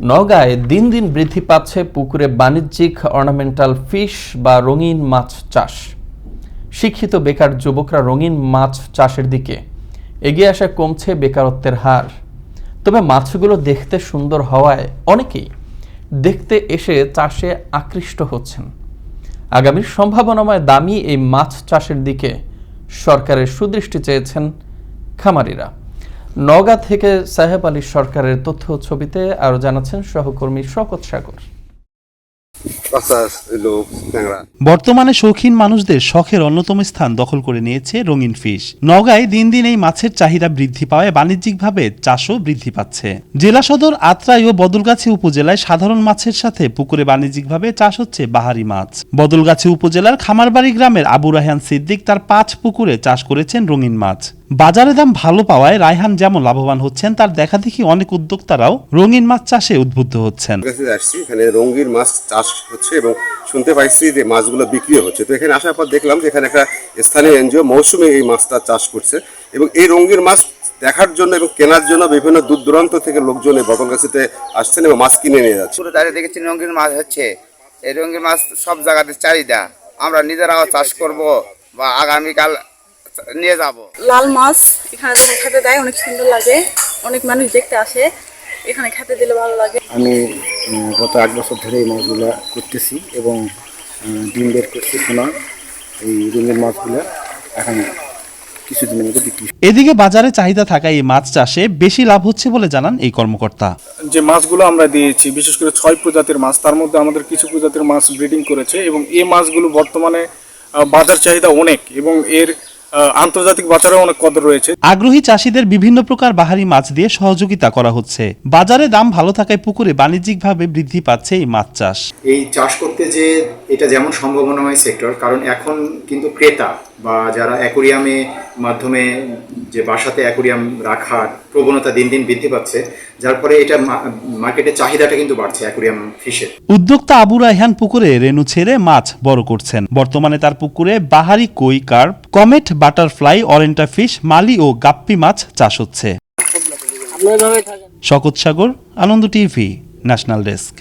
নগায় দিন দিন বৃদ্ধি পাচ্ছে পুকুরে বাণিজ্যিক অর্নামেন্টাল ফিশ বা রঙিন মাছ চাষ। শিক্ষিত বেকার যুবকরা রঙিন মাছ চাষের দিকে এগিয়ে আসা কমছে বেকারত্বের হার। তবে মাছগুলো দেখতে সুন্দর হওয়ায় অনেকেই দেখতে এসে চাষে আকৃষ্ট হচ্ছেন। আগামীর সম্ভাবনাময় দামি এই মাছ চাষের দিকে সরকারের সুদৃষ্টি চেয়েছেন খামারিরা। নওগাঁ থেকে সাহেব আলী সরকারের তথ্য ছবিতে আরও জানাচ্ছেন সহকর্মী শকত সাগর। বর্তমানে শৌখিন মানুষদের শখের অন্যতম স্থান দখল করে নিয়েছে রঙিন ফিশ। নগায় দিন দিন এই মাছের চাহিদা বৃদ্ধি পাওয়ায় বাণিজ্যিকভাবে চাষও বৃদ্ধি পাচ্ছে। জেলা সদর আত্রাই ও বদলগাছি উপজেলায় সাধারণ মাছের সাথে পুকুরে বাণিজ্যিকভাবে চাষ হচ্ছে বাহারি মাছ। বদলগাছি উপজেলার খামারবাড়ি গ্রামের আবু রায়হান সিদ্দিক তার পাঁচ পুকুরে চাষ করেছেন রঙিন মাছ। বাজারে দাম ভালো পাওয়ায় রায়হান যেমন লাভবান হচ্ছেন তার দেখা দেখি অনেক উদ্যোক্তারাও রঙিন মাছ চাষে উদ্বুদ্ধ হচ্ছেন। রঙ্গির মাছ চাষ হচ্ছে এবং শুনতে পাইছি যে মাছগুলো বিক্রিও হচ্ছে। তো এখানে আসার পর দেখলাম যে এখানে একটা স্থানীয় এনজিও মৌসুমে এই মাছটা চাষ করছে এবং এই রঙ্গির মাছ দেখার জন্য এবং কেনার জন্য বিভিন্ন দূর দূরান্ত থেকে লোকজন এই বদলগাছিতে আসছেন এবং মাছ কিনে নিয়ে যাচ্ছে। পুরো দাঁড়িয়ে দেখেছি রঙিন মাছ হচ্ছে। এই রঙিন মাছ সব জায়গাতে চাহিদা। আমরা নিজেরাও চাষ করব বা আগামীকাল নিয়ে যাব। লাল মাছ এখানে যখন খেতে দেয় অনেক সুন্দর লাগে। অনেক মানুষ দেখতে আসে। এখানে খেতে দিলে ভালো লাগে। আমি গত আট বছর ধরে এই মাছগুলো করতেছি এবং ডিম বের করছি সোনা এই রঙিন মাছগুলো এখন কিছুদিনের মধ্যে বিক্রি এদিকে বাজারে চাহিদা থাকায় এই মাছ চাষে বেশি লাভ হচ্ছে বলে জানান এই কর্মকর্তা। যে মাছগুলো আমরা দিয়েছি বিশেষ করে ছয় প্রজাতির মাছ তার মধ্যে আমাদের কিছু প্রজাতির মাছ ব্রিডিং করেছে এবং এই মাছগুলো বর্তমানে বাজার চাহিদা অনেক এবং এর আন্তর্জাতিক বাজারে অনেক কদর রয়েছে। আগ্রহী চাষিদের বিভিন্ন প্রকার বাহারি মাছ দিয়ে সহযোগিতা করা হচ্ছে। বাজারে দাম ভালো থাকায় পুকুরে বাণিজ্যিকভাবে বৃদ্ধি পাচ্ছে এই মাছ চাষ। এই চাষ করতে যে এটা যেমন সম্ভাবনাময় সেক্টর কারণ এখন কিন্তু ক্রেতা বা যারা অ্যাকোরিয়ামে মাধ্যমে যে বাসাতে অ্যাকোরিয়াম রাখার প্রবণতা দিন দিন বৃদ্ধি পাচ্ছে যার ফলে এটা মার্কেটে চাহিদাটা কিন্তু বাড়ছে অ্যাকোরিয়াম ফিশের উদ্যোক্তা আবু রায়হান পুকুরে রেণু ছেড়ে মাছ বড় করছেন। বর্তমানে তার পুকুরে বাহারি koi carp comet butterfly oranda fish molly ও গাপ্পি মাছ চাষ হচ্ছে। শকত Sagar Ananda TV national desk.